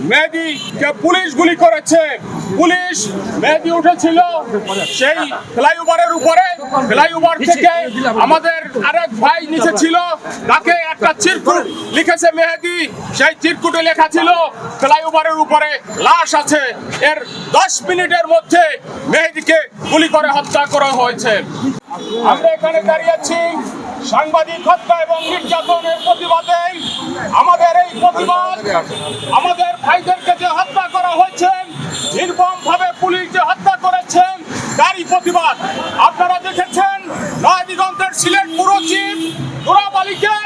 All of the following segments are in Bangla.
মেহেদিকে পুলিশ গুলি করেছে পুলিশ মেহেদি উঠেছিল সেই ফ্লাইওভারের উপরে। ফ্লাইওভার থেকে আমাদের আরেক ভাই নিচে ছিল তাকে একটা চিরকুট লিখেছে মেহেদি, সেই চিরকুটে লেখা ছিল, ফ্লাইওভারের উপরে লাশ আছে। এর দশ মিনিটের মধ্যে মেহেদিকে গুলি করে হত্যা করা হয়েছে। আমরা এখানে দাঁড়িয়ে আছি সাংবাদিক হত্যা এবং নির্যাতনের প্রতিবাদে। আমাদের এই প্রতিবাদ, আমাদের ভাইদেরকে যে হত্যা করা হয়েছে নির্মম ভাবে পুলিশ যে হত্যা করেছেন তারই প্রতিবাদ আপনারা দেখেছেন নয় দিগন্তের সিলেট পুরো চিফ দুরাব আলীকে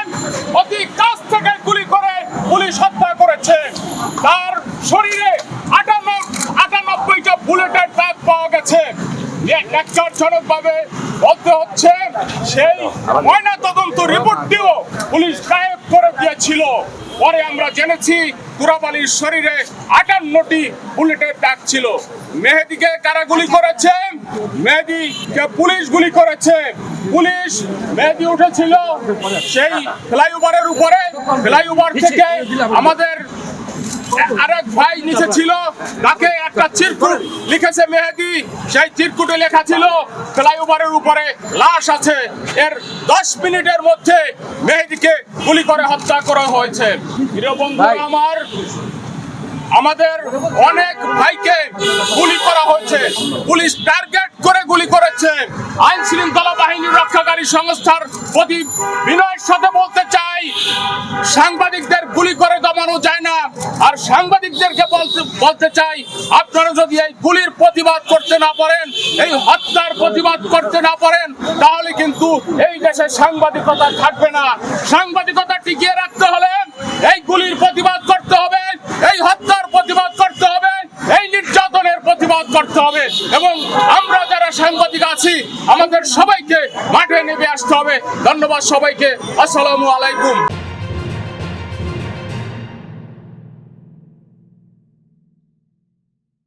অতি কাছ থেকে গুলি করে পুলিশ হত্যা করেছে তার শরীরে আটান্ন আটানব্বইটা বুলেটের দাগ পাওয়া গেছে ন্যাক্কারজনক বলতে হচ্ছে, সেই ময়না তদন্ত রিপোর্টটিও পুলিশ গায়েব করে দিয়েছিল। পরে আমরা জেনেছি তুরাব আলীর শরীরে আটান্নটি বুলেটের দাগ ছিল। মেহেদিকে কারা গুলি করেছে? মেহেদিকে পুলিশ গুলি করেছে। পুলিশ মেহেদি উঠেছিল সেই ফ্লাইওভারের উপরে। ফ্লাইওভার থেকে আমাদের আরেক ভাই নিচে ছিল তাকে একটা চিরকুট লিখেছে মেহেদি সেই চিরকুটে লেখা ছিল ফ্লাইওভারের উপরে লাশ আছে। এর দশ মিনিটের মধ্যে মেহেদিকে গুলি করে হত্যা করা হয়েছে। প্রিয় বন্ধু আমার আমাদের অনেক ভাইকে গুলি করা হয়েছে। পুলিশ টার্গেট করে গুলি করেছে। আইন শৃঙ্খলা বাহিনী রক্ষাকারী সংস্থার প্রতি বিনয়ের সাথে বলতে চাই, সাংবাদিকদের গুলি করে দমানো যায় না। আর সাংবাদিকদেরকে বলতে বলতে চাই, আপনারা যদি এই গুলির প্রতিবাদ করতে না পারেন, এই হত্যার প্রতিবাদ করতে না পারেন, তাহলে কিন্তু এই দেশে সাংবাদিকতা থাকবে না। সাংবাদিকতা করতে হবে এবং আমরা যারা সাংবাদিক আছি, আমাদের সবাইকে মাঠে নেমে আসতে হবে। ধন্যবাদ সবাইকে। আসসালামু আলাইকুম।